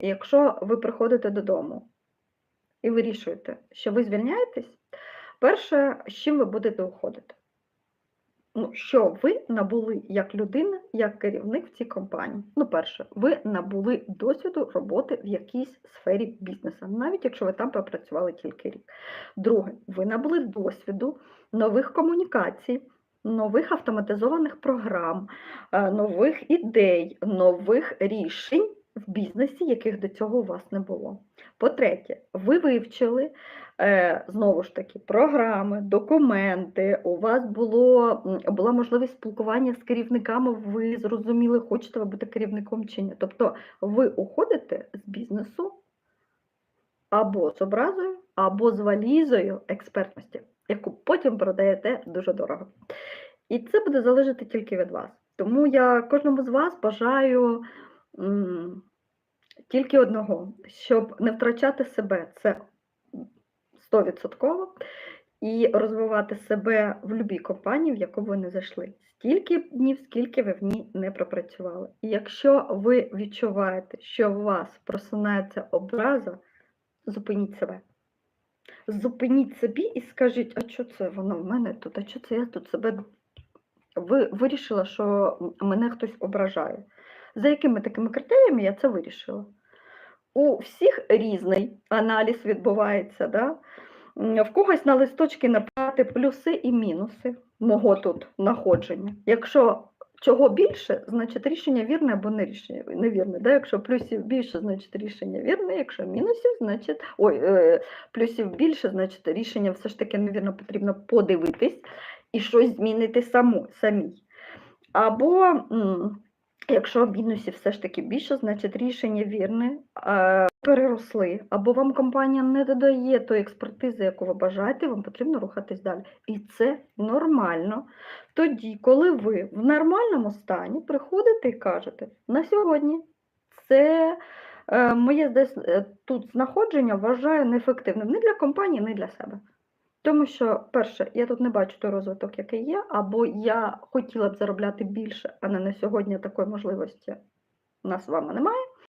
якщо ви приходите додому і вирішуєте, що ви звільняєтесь, перше, з чим ви будете уходити? Ну, що ви набули як людина, як керівник в цій компанії? Ну, перше, ви набули досвіду роботи в якійсь сфері бізнесу, навіть якщо ви там попрацювали тільки рік. Друге, ви набули досвіду нових комунікацій, нових автоматизованих програм, е, нових ідей, нових рішень в бізнесі, яких до цього у вас не було. По-третє, ви вивчили е, знову ж таки програми, документи. У вас було, була можливість спілкування з керівниками, ви зрозуміли, хочете ви бути керівником чи ні. Тобто ви уходите з бізнесу або з образою, або з валізою експертності, яку потім продаєте дуже дорого. І це буде залежати тільки від вас. Тому я кожному з вас бажаю тільки одного, щоб не втрачати себе, це 100%, і розвивати себе в будь-якій компанії, в яку ви не зайшли. Стільки днів, скільки ви в ній не пропрацювали. І якщо ви відчуваєте, що у вас просинається образа, зупиніть себе. Зупиніть собі і скажіть, а що це воно в мене тут, а що це я тут себе ви вирішила, що мене хтось ображає. За якими такими критеріями я це вирішила? У всіх різний аналіз відбувається. Да? В когось на листочки написати плюси і мінуси мого тут знаходження. Якщо чого більше, значить рішення вірне або не рішення невірне. Да? Якщо плюсів більше, значить рішення вірне, якщо мінусів, значить ой, е, плюсів більше, значить рішення все ж таки невірно потрібно подивитись і щось змінити саму, самій. Або якщо мінусів все ж таки більше, значить рішення вірне, переросли, або вам компанія не додає тої експертизи, яку ви бажаєте, вам потрібно рухатись далі. І це нормально. Тоді, коли ви в нормальному стані приходите і кажете, на сьогодні це е, моє десь е, тут знаходження вважаю неефективним ні для компанії, ні для себе. Тому що, перше, я тут не бачу той розвиток, який є, або я хотіла б заробляти більше, але на сьогодні такої можливості у нас з вами немає.